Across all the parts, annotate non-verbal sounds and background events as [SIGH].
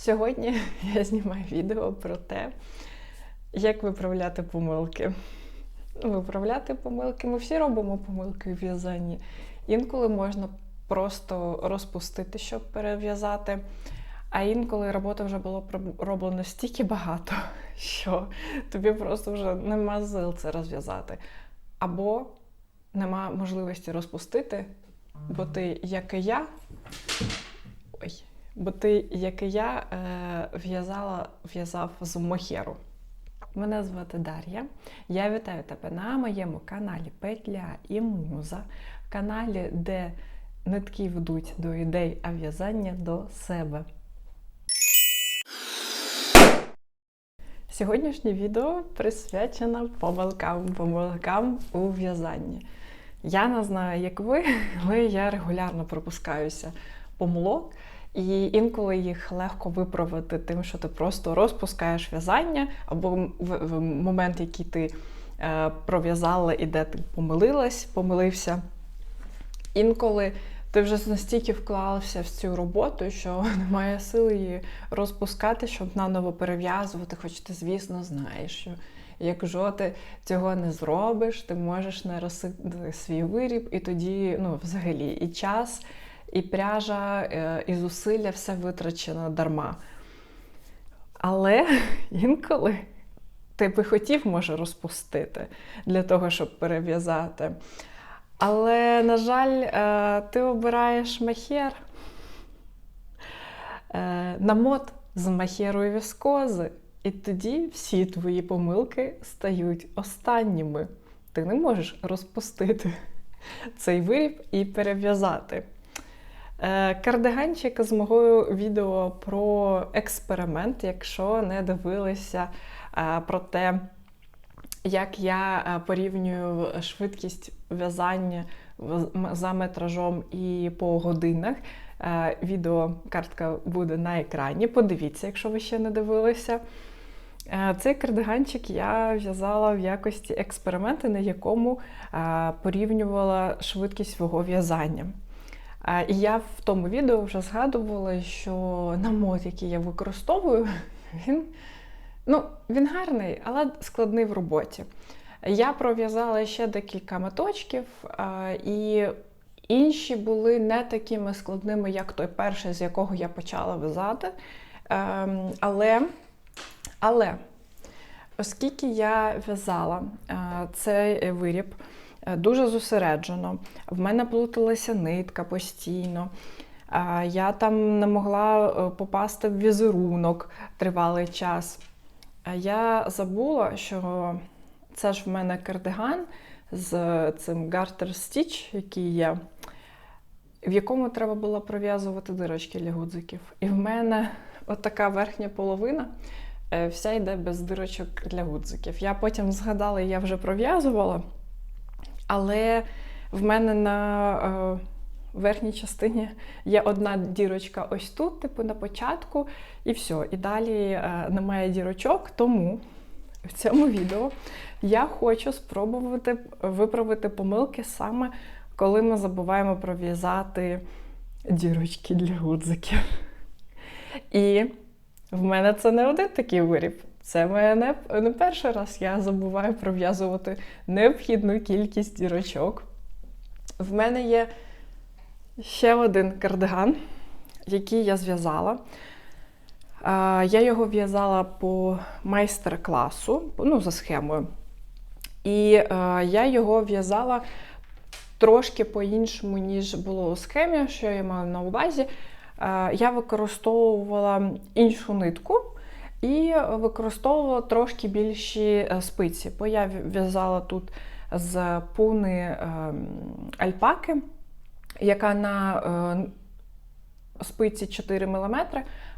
Сьогодні [LAUGHS] я знімаю відео про те, як виправляти помилки. Виправляти помилки. Ми всі робимо помилки у в'язанні. Інколи можна просто розпустити, щоб перев'язати. А інколи роботи вже було роблено стільки багато, [LAUGHS] що тобі просто вже нема сил це розв'язати. Або нема можливості розпустити, бо ти, як і я, ой, бо ти, як і я, е, в'язала, в'язав з мохеру. Мене звати Дар'я. Я вітаю тебе на моєму каналі Петля і Муза, каналі, де нитки ведуть до ідей, а в'язання до себе. Сьогоднішнє відео присвячено помилкам, помилкам у в'язанні. Я не знаю, як ви, [LAUGHS] але я регулярно пропускаюся помилок. І інколи їх легко виправити тим, що ти просто розпускаєш в'язання, або в момент, який ти е, пров'язала і де ти помилилась, помилився. Інколи ти вже настільки вклався в цю роботу, що [LAUGHS] немає сили її розпускати, щоб наново перев'язувати, хоч ти, звісно, знаєш, що якщо ти цього не зробиш, ти можеш не розсити свій виріб, і тоді, ну, взагалі, і час і пряжа, е, і зусилля все витрачено дарма. Але [LAUGHS] інколи ти би хотів, може, розпустити для того, щоб перев'язати. Але, на жаль, е, ти обираєш махер, е, намот з махерою віскози. І тоді всі твої помилки стають останніми. Ти не можеш розпустити [LAUGHS] цей виріб і перев'язати. Е, кардиганчик з мого відео про експеримент, якщо не дивилися е, про те, як я е, порівнюю швидкість в'язання за метражом і по годинах. Відео картка буде на екрані. Подивіться, якщо ви ще не дивилися. Цей кардиганчик я в'язала в якості експерименту, на якому порівнювала швидкість свого в'язання. І я в тому відео вже згадувала, що намот, який я використовую, [LAUGHS] він ну, він гарний, але складний в роботі. Я пров'язала ще декілька моточків, і інші були не такими складними, як той перший, з якого я почала в'язати. Ем, але, але оскільки я в'язала цей виріб, Е, дуже зосереджено. В мене плуталася нитка постійно. Я там не могла е, попасти в візерунок тривалий час. Я забула, що це ж в мене кардиган з цим Garter Stitch, який є, в якому треба було пров'язувати дирочки для гудзиків. І в мене от така верхня половина е, вся йде без дирочок для гудзиків. Я потім згадала, я вже пров'язувала. Але в мене на е, верхній частині є одна дірочка ось тут, типу на початку, і все. І далі е, немає дірочок, тому в цьому відео я хочу спробувати виправити помилки саме коли ми забуваємо пров'язати дірочки для гудзиків. І в мене це не один такий виріб. Це моє не, не перший раз я забуваю пров'язувати необхідну кількість дірочок. В мене є ще один кардиган, який я зв'язала. Я його в'язала по майстер-класу, ну, за схемою. І я його в'язала трошки по-іншому, ніж було у схемі, що я маю на увазі. Я використовувала іншу нитку. І використовувала трошки більші е, спиці, бо я в'язала тут з пуни ем, альпаки, яка на е, спиці 4 мм,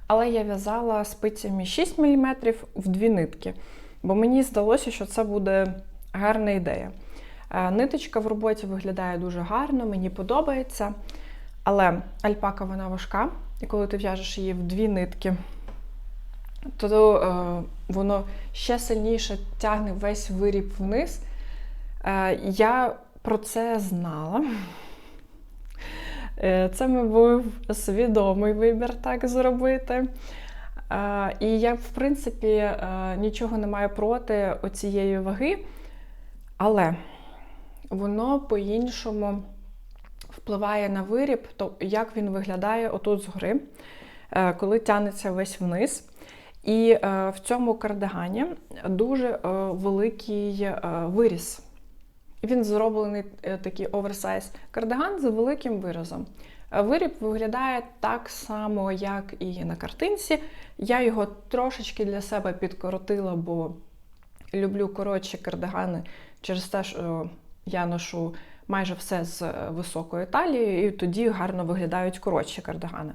але я в'язала спицями 6 мм в дві нитки, бо мені здалося, що це буде гарна ідея. Е, ниточка в роботі виглядає дуже гарно, мені подобається. Але альпака вона важка, і коли ти в'яжеш її в дві нитки, то е, воно ще сильніше тягне весь виріб вниз. Е, я про це знала. Е, це, мабуть, свідомий вибір так зробити. Е, І я, в принципі, е, нічого не маю проти оцієї ваги, але воно по-іншому впливає на виріб, то як він виглядає отут згори, е, коли тягнеться весь вниз. І е, в цьому кардигані дуже е, великий е, виріс. Він зроблений такий оверсайз кардиган з великим виразом. Виріб виглядає так само, як і на картинці. Я його трошечки для себе підкоротила, бо люблю коротші кардигани через те, що я ношу майже все з високою талією, і тоді гарно виглядають коротші кардигани.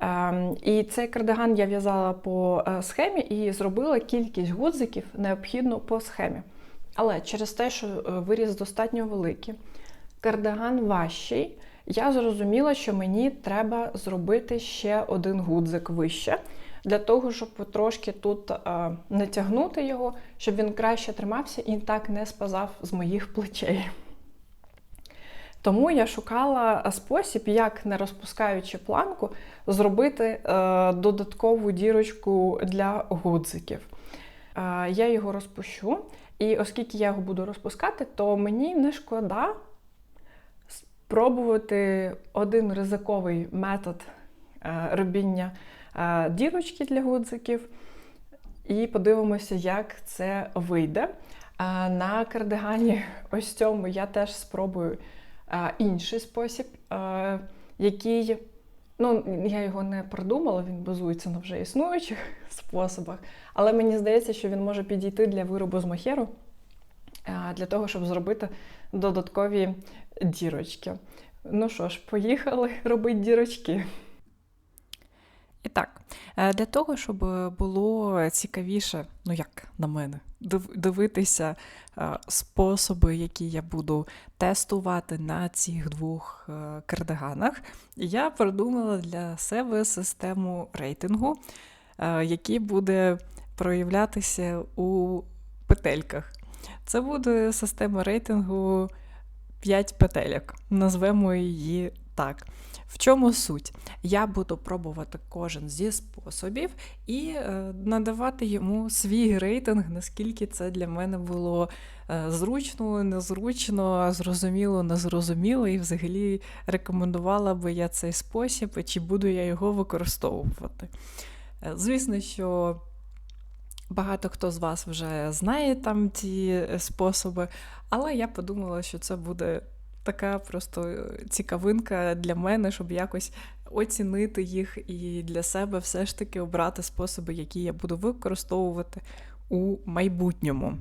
Ем, І цей кардиган я в'язала по е, схемі і зробила кількість гудзиків необхідну по схемі. Але через те, що е, виріс достатньо великий, кардиган важчий, я зрозуміла, що мені треба зробити ще один гудзик вище, для того, щоб трошки тут е, натягнути його, щоб він краще тримався і так не спазав з моїх плечей. Тому я шукала спосіб, як не розпускаючи планку, зробити е, додаткову дірочку для гудзиків. Е, я його розпущу, і оскільки я його буду розпускати, то мені не шкода спробувати один ризиковий метод е, робіння е, дірочки для гудзиків. І подивимося, як це вийде. На кардигані ось цьому я теж спробую інший спосіб, який, ну, я його не придумала, він базується на вже існуючих [LAUGHS] способах, але мені здається, що він може підійти для виробу з мохеру, для того, щоб зробити додаткові дірочки. Ну що ж, поїхали [LAUGHS] робити дірочки. І так, е, для того, щоб було цікавіше, ну як на мене, дивитися е, способи, які я буду тестувати на цих двох е, кардиганах, я придумала для себе систему рейтингу, який буде проявлятися у петельках. Це буде система рейтингу 5 петельок. Назвемо її так. В чому суть? Я буду пробувати кожен зі способів і е, надавати йому свій рейтинг, наскільки це для мене було е, зручно, незручно, зрозуміло, незрозуміло, і взагалі рекомендувала би я цей спосіб, чи буду я його використовувати. Е, Звісно, що багато хто з вас вже знає там е, способи, але я подумала, що це буде така просто е, цікавинка для мене, щоб якось оцінити їх і для себе все ж таки обрати способи, які я буду використовувати у майбутньому.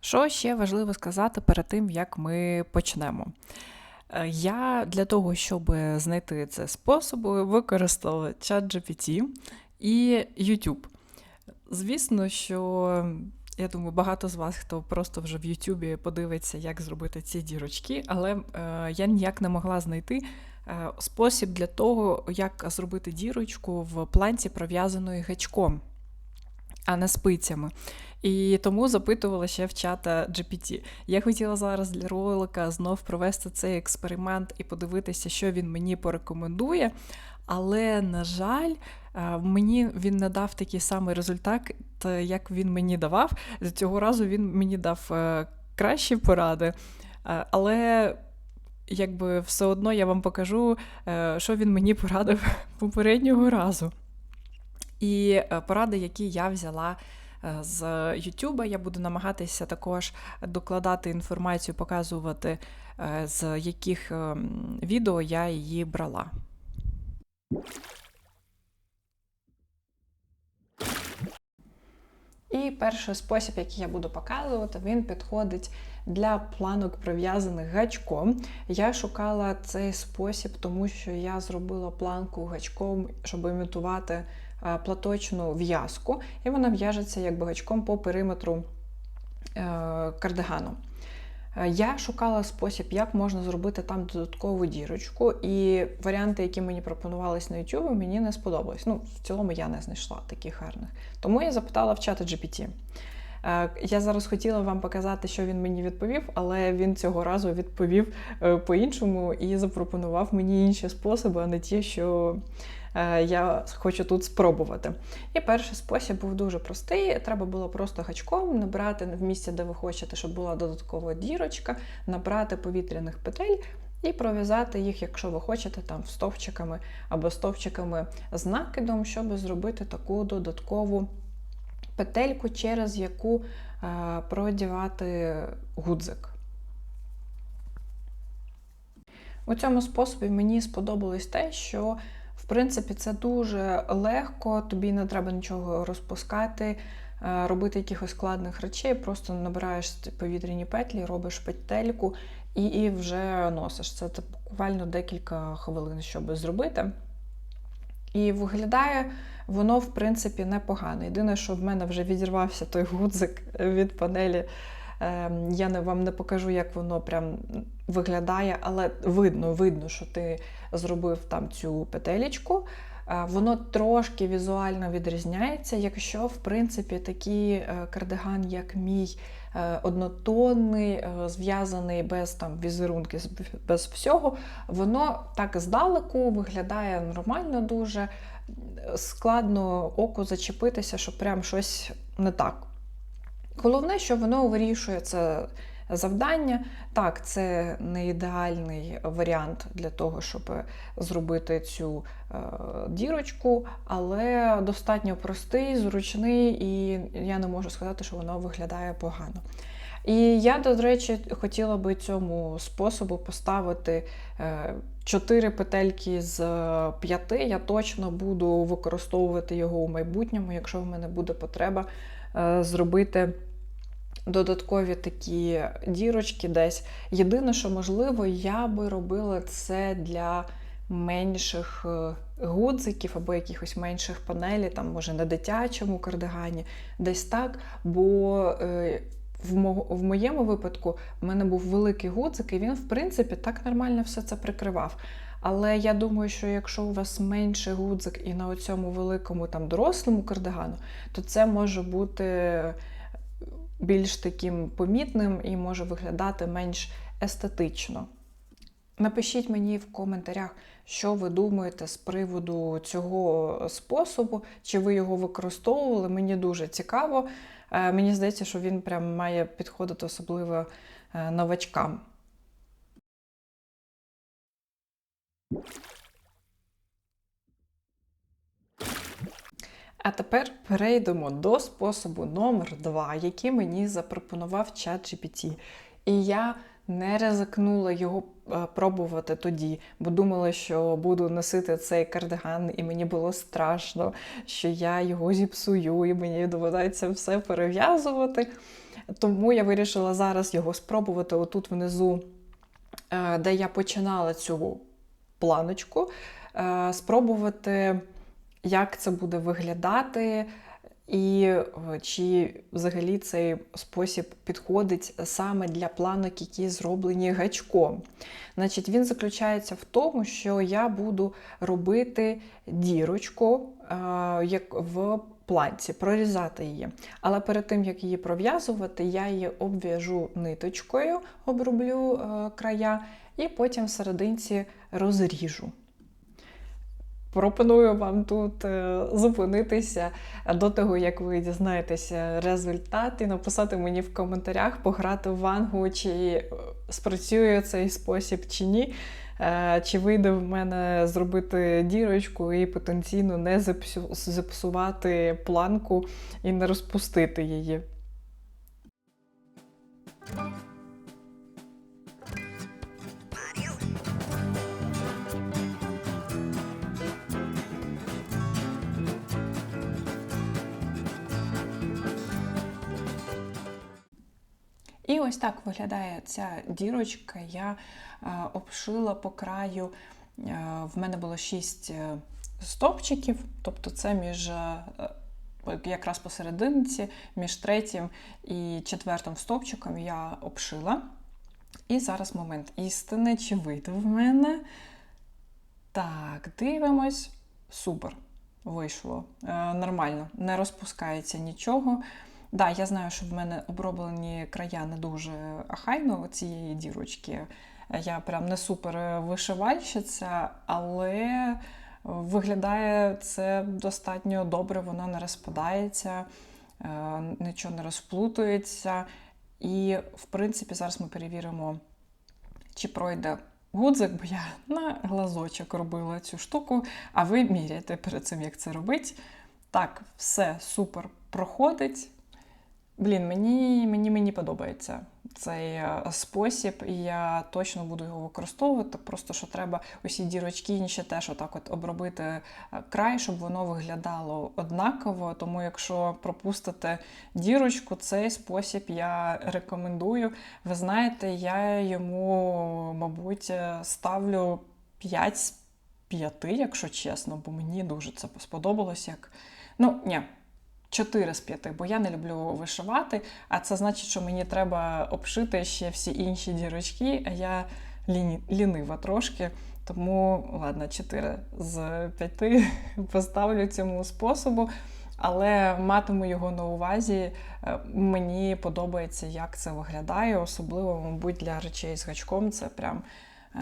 Що ще важливо сказати перед тим, як ми почнемо? Е, Я для того, щоб знайти це способи, використала ChatGPT і YouTube. Звісно, що я думаю, багато з вас, хто просто вже в Ютубі подивиться, як зробити ці дірочки, але е, я ніяк не могла знайти е, спосіб для того, як зробити дірочку в планці, пров'язаної гачком, а не спицями. І тому запитувала ще в чата GPT. Я хотіла зараз для ролика знов провести цей експеримент і подивитися, що він мені порекомендує. Але, на жаль, мені він не дав такий самий результат, як він мені давав. Цього разу він мені дав е, кращі поради. Е, Але якби все одно я вам покажу, е, що він мені порадив [LAUGHS] попереднього разу. І е, поради, які я взяла е, з YouTube, я буду намагатися також докладати інформацію, показувати, е, з яких ем, відео я її брала. І перший спосіб, який я буду показувати, він підходить для планок прив'язаних гачком. Я шукала цей спосіб, тому що я зробила планку гачком, щоб імітувати платочну в'язку, і вона в'яжеться якби гачком по периметру е, кардигану. Е, Я шукала спосіб, як можна зробити там додаткову дірочку, і варіанти, які мені пропонувались на YouTube, мені не сподобались. Ну, в цілому я не знайшла таких гарних. Тому я запитала в чата GPT. Е, Я зараз хотіла вам показати, що він мені відповів, але він цього разу відповів е, по-іншому і запропонував мені інші способи, а не ті, що я хочу тут спробувати. І перший спосіб був дуже простий. Треба було просто гачком набрати в місці, де ви хочете, щоб була додаткова дірочка, набрати повітряних петель. І пров'язати їх, якщо ви хочете, там стовпчиками або стовпчиками з накидом, щоб зробити таку додаткову петельку, через яку е, продівати гудзик. У цьому способі мені сподобалось те, що в принципі це дуже легко, тобі не треба нічого розпускати, е, робити якихось складних речей, просто набираєш повітряні петлі, робиш петельку і, і вже носиш. Це буквально декілька хвилин, щоб зробити. І виглядає воно, в принципі, непогано. Єдине, що в мене вже відірвався той гудзик від панелі. Ем, Я вам не покажу, як воно прям виглядає, але видно, видно, що ти зробив там цю петелечку. Е, Воно трошки візуально відрізняється, якщо, в принципі, такий е, кардиган, як мій, е, однотонний, зв'язаний без там візерунки, без всього, воно так здалеку виглядає нормально дуже. Складно оку зачепитися, що прям щось не так. Головне, що воно вирішує це завдання. Так, це не ідеальний варіант для того, щоб зробити цю е, дірочку, але достатньо простий, зручний, і я не можу сказати, що воно виглядає погано. І я, до речі, хотіла би цьому способу поставити е, чотири петельки з п'яти. Я точно буду використовувати його у майбутньому, якщо в мене буде потреба е, зробити додаткові такі дірочки десь. Єдине, що можливо, я би робила це для менших е, гудзиків або якихось менших панелей, там, може, на дитячому кардигані, десь так. Бо е, в моєму випадку в мене був великий гудзик, і він, в принципі, так нормально все це прикривав. Але я думаю, що якщо у вас менший гудзик і на цьому великому там дорослому кардигану, то це може бути більш таким помітним і може виглядати менш естетично. Напишіть мені в коментарях, що ви думаєте з приводу цього способу, чи ви його використовували. Мені дуже цікаво. Е, Мені здається, що він прям має підходити особливо е, новачкам. А тепер перейдемо до способу номер 2, який мені запропонував чат GPT. І я не ризикнула його е, пробувати тоді, бо думала, що буду носити цей кардиган, і мені було страшно, що я його зіпсую, і мені доведеться все перев'язувати. Тому я вирішила зараз його спробувати отут внизу, е, де я починала цю планочку, е, спробувати як це буде виглядати, і е, чи взагалі цей спосіб підходить саме для планок, які зроблені гачком. Значить, він заключається в тому, що я буду робити дірочку е, як в планці, прорізати її. Але перед тим, як її пров'язувати, я її обв'яжу ниточкою, оброблю е, края, і потім в розріжу. Пропоную вам тут е, зупинитися до того, як ви дізнаєтеся результат, і написати мені в коментарях, пограти в вангу, чи е, спрацює цей спосіб чи ні. Е, Чи вийде в мене зробити дірочку і потенційно не зіпсу- зіпсувати планку і не розпустити її. І ось так виглядає ця дірочка. Я е, обшила по краю. Е, в мене було 6 стовпчиків, тобто це між е, якраз посерединці, між третім і четвертим стовпчиком я обшила. І зараз момент істини, чи вийде в мене. Так, дивимось. Супер. Вийшло. Е, нормально, не розпускається нічого. Да, я знаю, що в мене оброблені края не дуже ахайно цієї дірочки. Я прям не супер вишивальщиця, але Виглядає це достатньо добре, воно не розпадається, е, нічого не розплутується. І, в принципі, зараз ми перевіримо, чи пройде гудзик, бо я на глазочок робила цю штуку, а ви міряєте перед цим, як це робить. Так, все супер проходить. Блін, мені, мені, мені подобається цей е, спосіб, і я точно буду його використовувати. Просто що треба усі дірочки інші теж отак от обробити е, край, щоб воно виглядало однаково. Тому, якщо пропустите дірочку, цей спосіб я рекомендую. Ви знаєте, я йому, мабуть, е, ставлю 5 з 5, якщо чесно, бо мені дуже це сподобалось. як... Ну, ні, 4 з 5, бо я не люблю вишивати, а це значить, що мені треба обшити ще всі інші дірочки, а я ліні, лінива трошки. Тому, ладно, 4 з 5 [LAUGHS] поставлю цьому способу, але матиму його на увазі. Е, Мені подобається, як це виглядає, особливо, мабуть, для речей з гачком це прям е,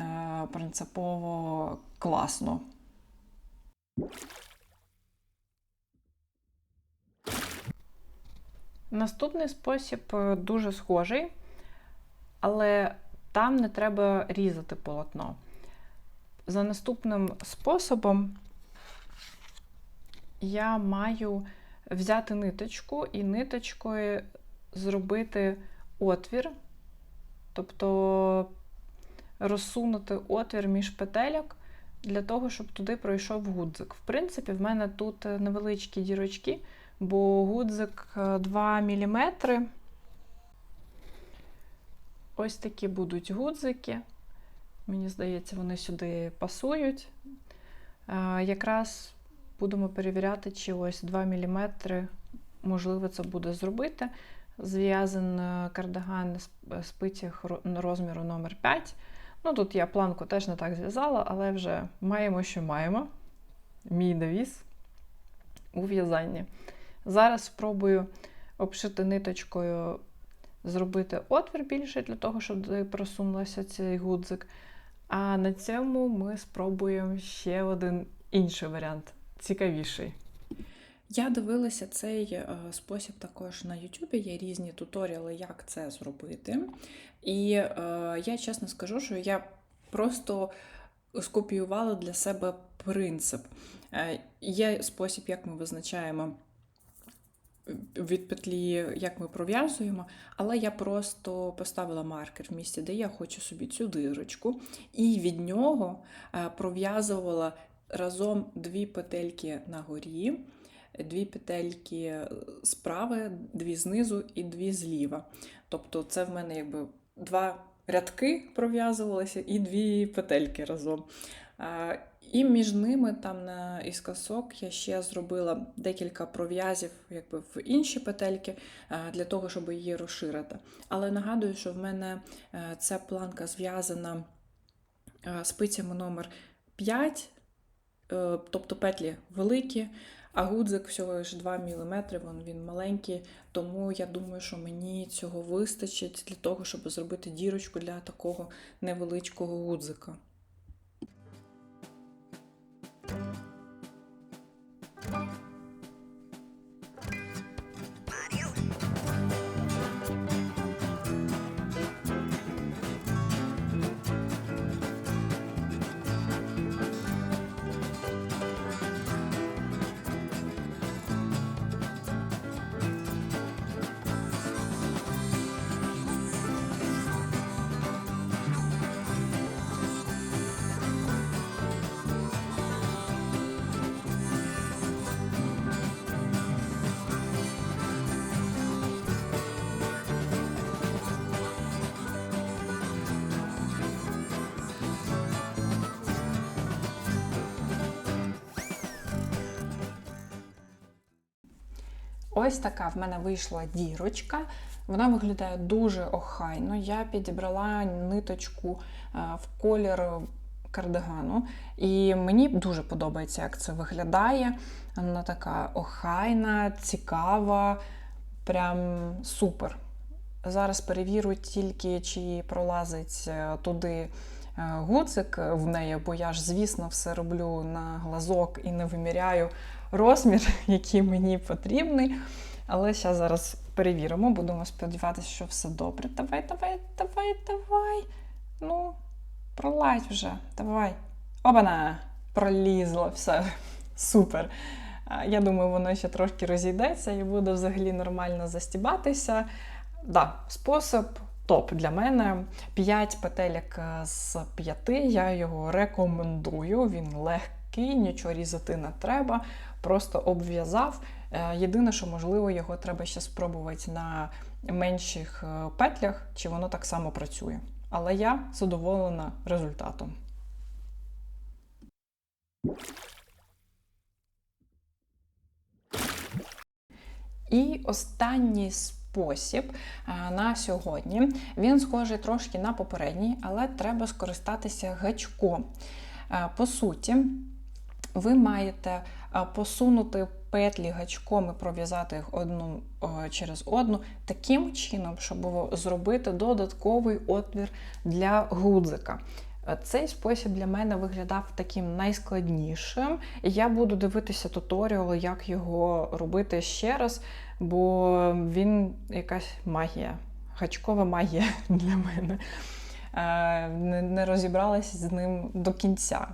принципово класно. Наступний спосіб е, дуже схожий, але там не треба різати полотно. За наступним способом я маю взяти ниточку і ниточкою зробити отвір, тобто розсунути отвір між петельок для того, щоб туди пройшов гудзик. В принципі, в мене тут невеличкі дірочки, бо гудзик 2 мм. Ось такі будуть гудзики. Мені здається, вони сюди пасують. Е, Якраз будемо перевіряти, чи ось 2 мм можливо це буде зробити. Зв'язан кардиган з спицях розміру номер 5 Ну, тут я планку теж не так зв'язала, але вже маємо, що маємо. Мій девіз у в'язанні. Зараз спробую обшити ниточкою, зробити отвір більше для того, щоб просунулася цей гудзик. А на цьому ми спробуємо ще один інший варіант, цікавіший. Я дивилася цей е, спосіб також на Ютубі. Є різні туторіали, як це зробити. І е, я чесно скажу, що я просто скопіювала для себе принцип. Е, є спосіб, як ми визначаємо від петлі, як ми пров'язуємо, але я просто поставила маркер в місці, де я хочу собі цю дирочку, і від нього е, пров'язувала разом дві петельки на горі дві петельки справа, дві знизу і дві зліва. Тобто, це в мене якби два рядки пров'язувалися і дві петельки разом. І між ними там на іскосок я ще зробила декілька пров'язів якби, в інші петельки для того, щоб її розширити. Але нагадую, що в мене е, ця планка зв'язана спицями номер 5, е, тобто петлі великі. А гудзик всього лише 2 мм, він маленький, тому я думаю, що мені цього вистачить для того, щоб зробити дірочку для такого невеличкого гудзика. Ось така в мене вийшла дірочка. Вона виглядає дуже охайно. Я підібрала ниточку е, в колір кардигану. І мені дуже подобається, як це виглядає. Вона така охайна, цікава, прям супер. Зараз перевірю тільки, чи пролазить е, туди гудзик в неї, бо я ж, звісно, все роблю на глазок і не виміряю розмір, [LAUGHS] який мені потрібний. Але зараз зараз перевіримо, будемо сподіватися, що все добре. Давай, давай, давай, давай. Ну, пролазь вже, давай. Обана! Пролізло, все. [LAUGHS] Супер. Я думаю, воно ще трошки розійдеться і буде взагалі нормально застібатися. Да, спосіб топ для мене. 5 петелек е, з 5. Я його рекомендую. Він легкий, нічого різати не треба. Просто обв'язав. Е, Єдине, що можливо, його треба ще спробувати на менших е, петлях, чи воно так само працює. Але я задоволена результатом. І останній спосіб на сьогодні. Він схожий трошки на попередній, але треба скористатися гачком. По суті, ви маєте посунути петлі гачком і пров'язати їх одну через одну таким чином, щоб зробити додатковий отвір для гудзика. Е, Цей спосіб для мене виглядав таким найскладнішим. Я буду дивитися туторіали, як його робити ще раз, бо він якась магія, гачкова магія [LAUGHS] для мене. Е, не розібралася з ним до кінця.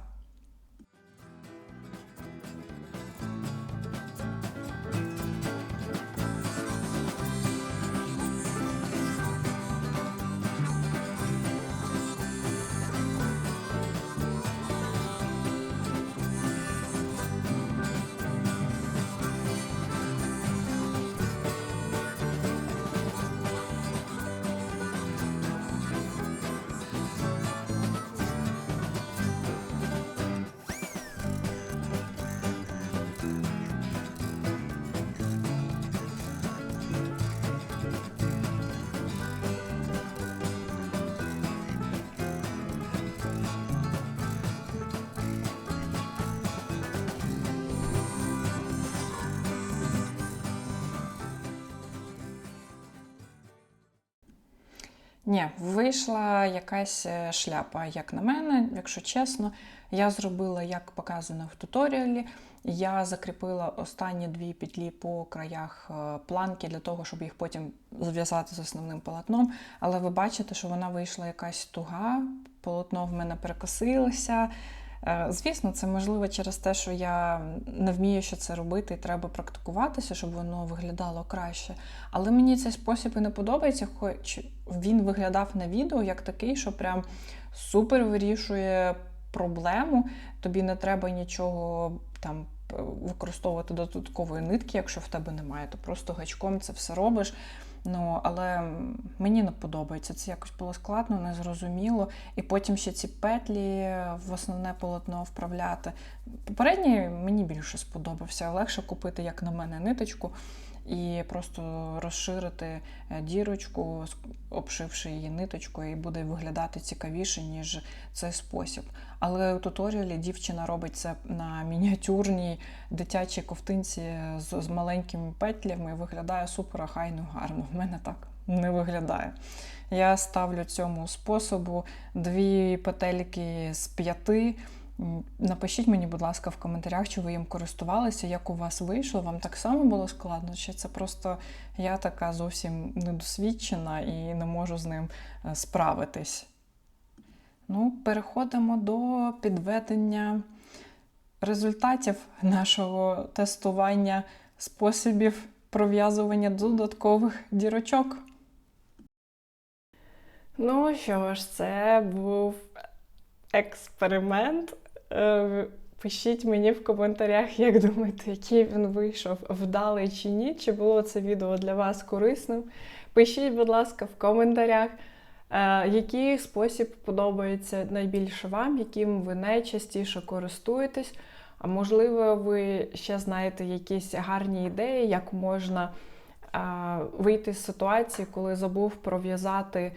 Ні, вийшла якась е, шляпа, як на мене, якщо чесно. Я зробила, як показано в туторіалі. Я закріпила останні дві петлі по краях е, планки для того, щоб їх потім зв'язати з основним полотном. Але ви бачите, що вона вийшла якась туга, полотно в мене перекосилося. Е, Звісно, це можливо через те, що я не вмію ще це робити, і треба практикуватися, щоб воно виглядало краще. Але мені цей спосіб і не подобається, хоч він виглядав на відео як такий, що прям супер вирішує проблему. Тобі не треба нічого там використовувати додаткової нитки, якщо в тебе немає, то просто гачком це все робиш. Ну, але мені не подобається. Це якось було складно, незрозуміло. І потім ще ці петлі в основне полотно вправляти. Попередній мені більше сподобався. Легше купити, як на мене, ниточку і просто розширити е, дірочку, обшивши її ниточкою, і буде виглядати цікавіше, ніж цей спосіб. Але у туторіалі дівчина робить це на мініатюрній дитячій ковтинці з, з маленькими петлями. і Виглядає супер ахайно гарно. В мене так не виглядає. Я ставлю цьому способу дві петельки з п'яти. Напишіть мені, будь ласка, в коментарях, чи ви їм користувалися, як у вас вийшло. Вам так само було складно? Чи це просто я така зовсім недосвідчена і не можу з ним е, справитись? Ну, переходимо до підведення результатів нашого тестування способів пров'язування додаткових дірочок. Ну що ж, це був експеримент. Е, Пишіть мені в коментарях, як [LAUGHS] думаєте, який він вийшов вдалий чи ні, чи було це відео для вас корисним. Пишіть, будь ласка, в коментарях, е, який спосіб подобається найбільше вам, яким ви найчастіше користуєтесь. А можливо, ви ще знаєте якісь гарні ідеї, як можна е, вийти з ситуації, коли забув пров'язати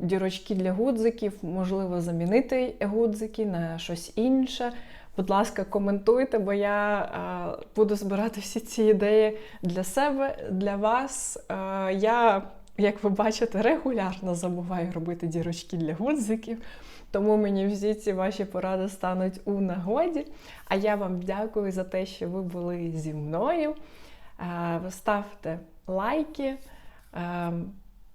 дірочки для гудзиків, можливо, замінити гудзики на щось інше. Будь ласка, коментуйте, бо я е, буду збирати всі ці ідеї для себе, для вас. Е, я як ви бачите, регулярно забуваю робити дірочки для гудзиків. Тому мені всі ці ваші поради стануть у нагоді. А я вам дякую за те, що ви були зі мною. Е, Ставте лайки, е,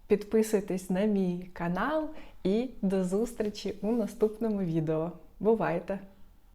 підписуйтесь на мій канал і до зустрічі у наступному відео. Бувайте!